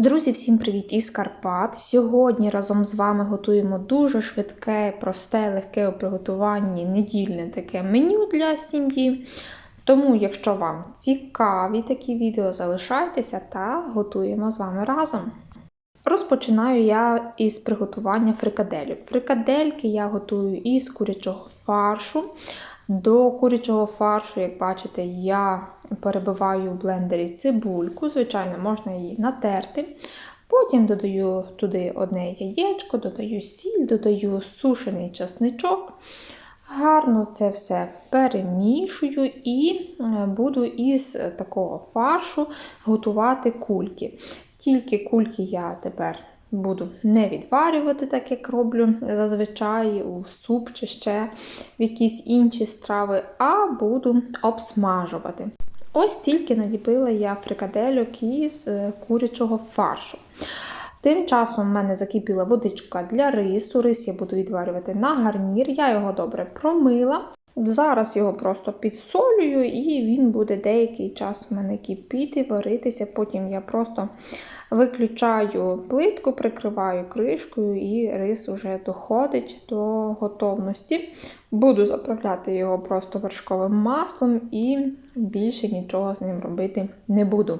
Друзі, всім привіт із Карпат! Сьогодні разом з вами готуємо дуже швидке, просте, легке у приготуванні недільне таке меню для сім'ї. Тому, якщо вам цікаві такі відео, залишайтеся та готуємо з вами разом. Розпочинаю я із приготування фрикаделю. Фрикадельки я готую із курячого фаршу. До курячого фаршу, як бачите, я перебиваю в блендері цибульку, звичайно, можна її натерти. Потім додаю туди одне яєчко, додаю сіль, додаю сушений часничок. Гарно це все перемішую і буду із такого фаршу готувати кульки. Тільки кульки я тепер буду не відварювати, так як роблю зазвичай у суп чи ще в якісь інші страви, а буду обсмажувати. Ось тільки надіпила я фрикадельок із курячого фаршу. Тим часом в мене закипіла водичка для рису. Рис я буду відварювати на гарнір. Я його добре промила. Зараз його просто підсолюю, і він буде деякий час в мене кипіти, варитися. Потім я просто виключаю плитку, прикриваю кришкою, і рис вже доходить до готовності. Буду заправляти його просто вершковим маслом і більше нічого з ним робити не буду.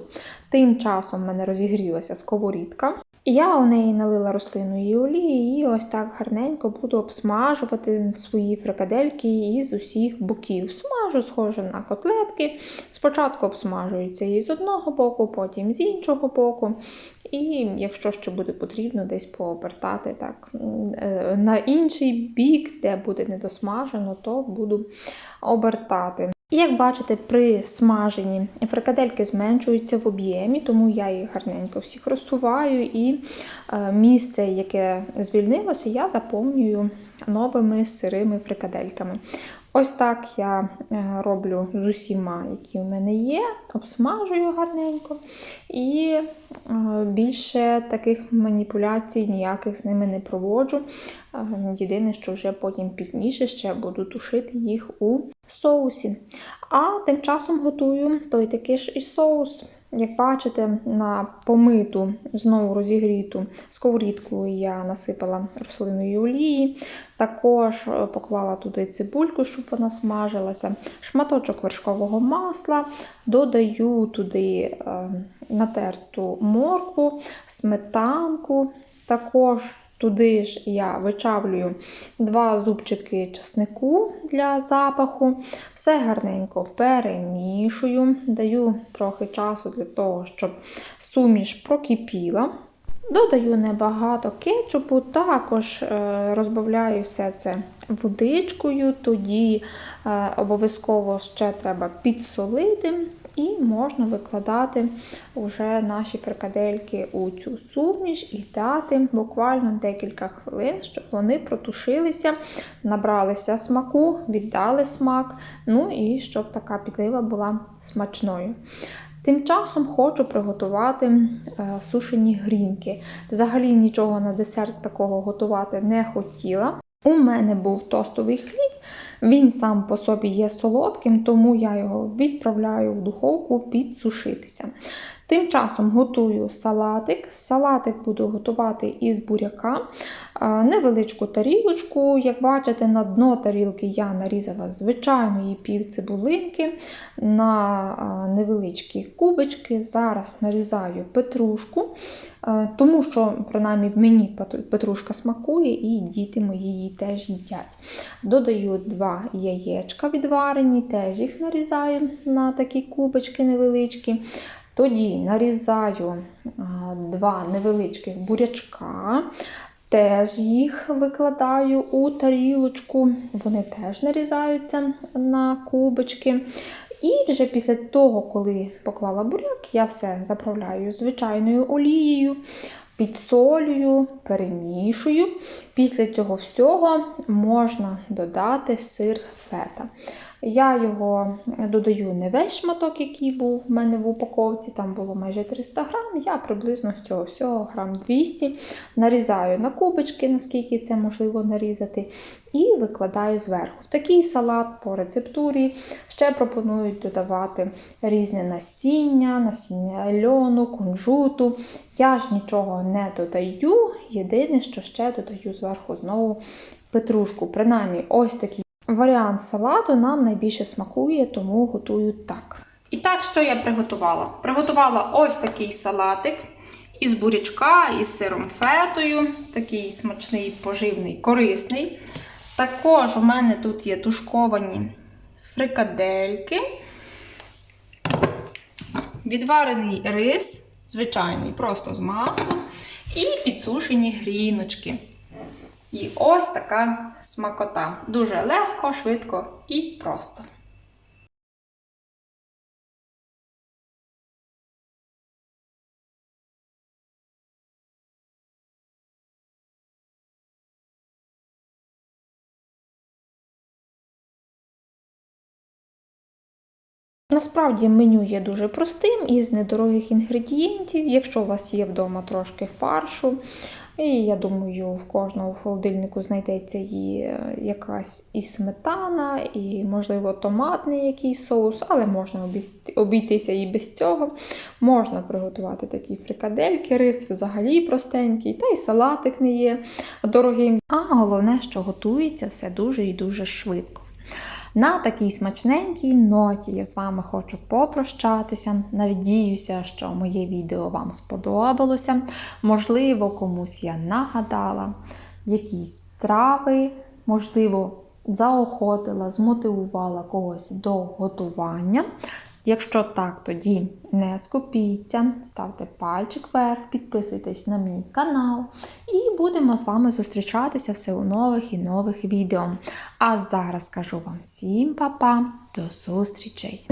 Тим часом в мене розігрілася сковорідка. Я у неї налила рослинної олії і ось так гарненько буду обсмажувати свої фрикадельки із усіх боків. Смажу, схоже на котлетки. Спочатку обсмажуються і з одного боку, потім з іншого боку. І якщо ще буде потрібно, десь пообертати так на інший бік, де буде недосмажено, то буду обертати. Як бачите, при смаженні фрикадельки зменшуються в об'ємі, тому я їх гарненько всіх розсуваю, і місце, яке звільнилося, я заповнюю новими сирими фрикадельками. Ось так я роблю з усіма, які в мене є, обсмажую гарненько. І більше таких маніпуляцій ніяких з ними не проводжу. Єдине, що вже потім пізніше ще буду тушити їх у соусі. А тим часом готую той такий ж і соус. Як бачите, на помиту, знову розігріту сковорідку я насипала рослинної олії. Також поклала туди цибульку, щоб вона смажилася, шматочок вершкового масла, додаю туди натерту моркву, сметанку. Також Туди ж я вичавлюю два зубчики часнику для запаху. Все гарненько перемішую, даю трохи часу для того, щоб суміш прокипіла. Додаю небагато кетчупу, також розбавляю все це водичкою, тоді обов'язково ще треба підсолити. І можна викладати вже наші фрикадельки у цю суміш і дати буквально декілька хвилин, щоб вони протушилися, набралися смаку, віддали смак, ну і щоб така підлива була смачною. Тим часом хочу приготувати е, сушені грінки. Взагалі нічого на десерт такого готувати не хотіла. У мене був тостовий хліб, він сам по собі є солодким, тому я його відправляю в духовку підсушитися. Тим часом готую салатик. Салатик буду готувати із буряка, невеличку тарілочку. Як бачите, на дно тарілки я нарізала звичайної півцибулинки на невеличкі кубочки. Зараз нарізаю петрушку, тому що, принаймні, мені петрушка смакує, і діти мої її теж їдять. Додаю два яєчка відварені, теж їх нарізаю на такі кубочки невеличкі. Тоді нарізаю два невеличких бурячка, теж їх викладаю у тарілочку, вони теж нарізаються на кубочки. І вже після того, коли поклала буряк, я все заправляю звичайною олією, підсолюю, перемішую. Після цього всього можна додати сир фета. Я його додаю не весь шматок, який був в мене в упаковці, там було майже 300 грам. Я приблизно з цього всього грам 200 нарізаю на кубочки, наскільки це можливо нарізати, і викладаю зверху. Такий салат по рецептурі ще пропонують додавати різне насіння, насіння льону, кунжуту. Я ж нічого не додаю. Єдине, що ще додаю зверху знову петрушку. Принаймні, ось такий варіант салату нам найбільше смакує, тому готую так. І так, що я приготувала? Приготувала ось такий салатик із бурячка, із сиром фетою. Такий смачний, поживний, корисний. Також у мене тут є тушковані фрикадельки, відварений рис, звичайний, просто з маслом, і підсушені гріночки. І ось така смакота. Дуже легко, швидко і просто. Насправді меню є дуже простим із недорогих інгредієнтів. Якщо у вас є вдома трошки фаршу, і я думаю, в кожного холодильнику знайдеться і е, якась і сметана, і, можливо, томатний якийсь соус, але можна обійтися і без цього. Можна приготувати такі фрикадельки, рис взагалі простенький, та й салатик не є дорогим. А головне, що готується все дуже і дуже швидко. На такій смачненькій ноті я з вами хочу попрощатися. Надіюся, що моє відео вам сподобалося. Можливо, комусь я нагадала якісь страви, можливо, заохотила, змотивувала когось до готування. Якщо так, тоді не скупіться, ставте пальчик вверх, підписуйтесь на мій канал і будемо з вами зустрічатися все у нових і нових відео. А зараз кажу вам всім па-па, до зустрічей!